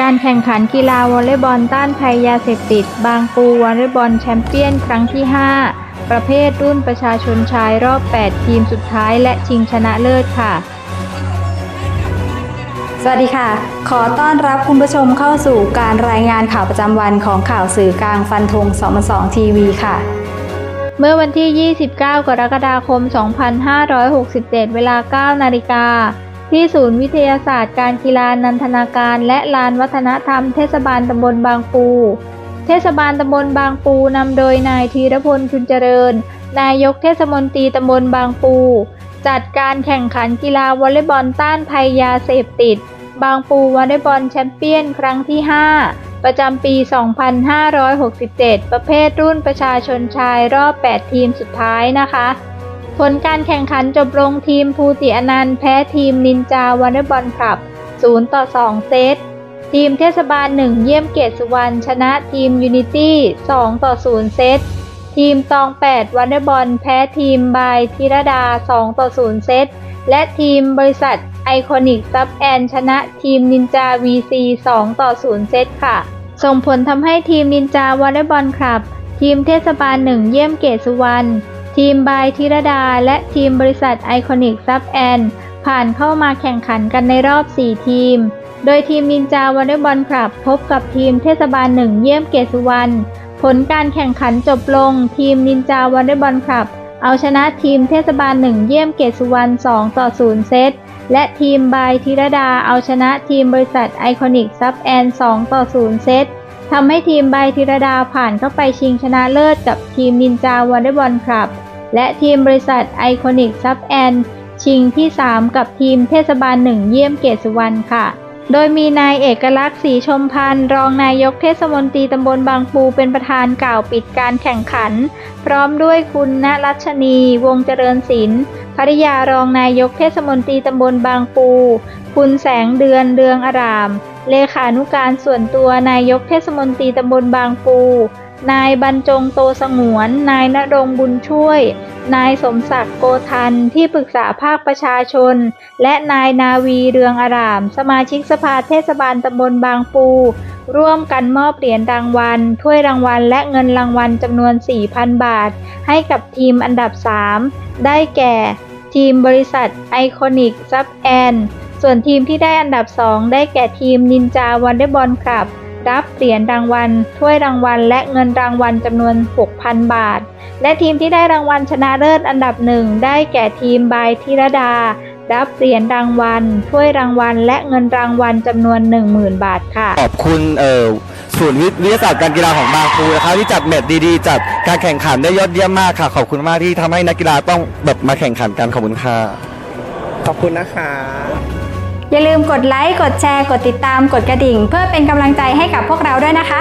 การแข่งขันกีฬาวอลเลย์บอลต้านภัยยาเสพติด บางปูวอลเลย์บอลแชมเปี้ยนครั้งที่ 5 ประเภทรุ่นประชาชนชายรอบ 8 ทีมสุดท้ายและชิงชนะเลิศค่ะ สวัสดีค่ะ ขอต้อนรับคุณผู้ชมเข้าสู่การรายงานข่าวประจำวันของข่าวสื่อกลางฟันธง2 2ทีวีค่ะเมื่อวันที่ 29 กรกฎาคม 2567 เวลา 9 นาฬิกา ที่ศูนย์วิทยาศาสตร์การกีฬานันทนาการ และลานวัฒนธรรมเทศบาลตำบลบางปู เทศบาลตำบลบางปูนำโดยนายธีรพลชุนเจริญ นายกเทศมนตรีตำบลบางปู จัดการแข่งขันกีฬาวอลเลย์บอลต้านภัยยาเสพติด บางปูวอลเลย์บอลแชมเปี้ยนครั้งที่ 5 ประจำปี 2567 ประเภทรุ่นประชาชนชายรอบ 8 ทีมสุดท้ายนะคะ ผลการแข่งขันจบลงทีมภูติอนันต์แพ้ทีมนินจาวอลเลย์บอลคลับ 0 ต่อ 2 เซต ทีมเทศบาล 1 เยี่ยมเกตสุวรรณชนะทีมยูนิตี้ 2 ต่อ 0 เซต ทีมตอง 8วอลเลย์บอลแพ้ทีมบายธิรดา 2 ต่อ 0 เซต และทีมบริษัทไอคอนิกซับแอนชนะทีมนินจา VC 2 ต่อ 0 เซตค่ะ ส่งผลทำให้ทีมนินจาวอลเลย์บอลคลับ ทีมเทศบาล 1 เยี่ยมเกตสุวรรณ ทีมบายธิรดา และทีมบริษัทไอคอนิกซับแอนผ่านเข้ามาแข่งขันกันในรอบ 4 ทีม โดยทีมนินจาวอลเลย์บอลคลับพบกับทีมเทศบาล1เยี่ยมเกสุวรรณผลการแข่งขันจบลง ทีมนินจาวอลเลย์บอลคลับ เอาชนะทีมเทศบาล1เยี่ยมเกสุวรรณ2ต่อ0เซตและทีมบายธิรดาเอาชนะทีมบริษัทไอคอนิกซับแอน2ต่อ0เซต ทำให้ทีมบธิรดาผ่านเข้าไปชิงชนะเลิศกับทีมนินจาวอลเลย์บอลคลับ และทีมบริษัทไอคอนิกซับแอนชิงที่ 3 กับทีมเทศบาล1เยี่ยมเกตสุวรรณค่ะ โดยมีนายเอกลักษณ์ศรีชมพันธ์รองนายกเทศมนตรีตำบลบางปูเป็นประธานกล่าวปิดการแข่งขัน พร้อมด้วยคุณณรัชนี วงเจริญศิลป์ภริยารองนายกเทศมนตรีตำบลบางปู คุณแสงเดือนเรืองอาราม เลขานุการส่วนตัวนายกเทศมนตรีตำบลบางปู นายบรรจงโตสงวน นายณรงบุญช่วย นายสมศักดิ์โกทันที่ปรึกษาภาคประชาชน และนายนาวีเรืองอาราม สมาชิกสภาเทศบาลตำบลบางปู ร่วมกันมอบเหรียญรางวัล ถ้วยรางวัล และเงินรางวัลจำนวน 4,000 บาท ให้กับทีมอันดับ 3 ได้แก่ ทีมบริษัทไอคอนิกซับแอน ส่วนทีมที่ได้อันดับ 2 ได้แก่ทีมนินจาวอลเลย์บอลคลับ รับเหรียญรางวัล ถ้วยรางวัล และเงินรางวัลจำนวน 6,000 บาท และทีมที่ได้รางวัลชนะเลิศอันดับหนึ่งได้แก่ทีมบายธิรดา รับเหรียญรางวัล ถ้วยรางวัล และเงินรางวัลจำนวน 10,000 บาทค่ะ ขอบคุณเอ่อศูนย์วิทยาศาสตร์การกีฬาของบางปูนะครับที่จัดแมตช์ดีๆจัดการแข่งขันได้ยอดเยี่ยมมากค่ะ ขอบคุณมากที่ทำให้นักกีฬาต้องแบบมาแข่งขันกันขอบคุณค่ะ ขอบคุณนะคะ อย่าลืมกดไลค์ กดแชร์ กดติดตาม กดกระดิ่ง เพื่อเป็นกำลังใจให้กับพวกเราด้วยนะคะ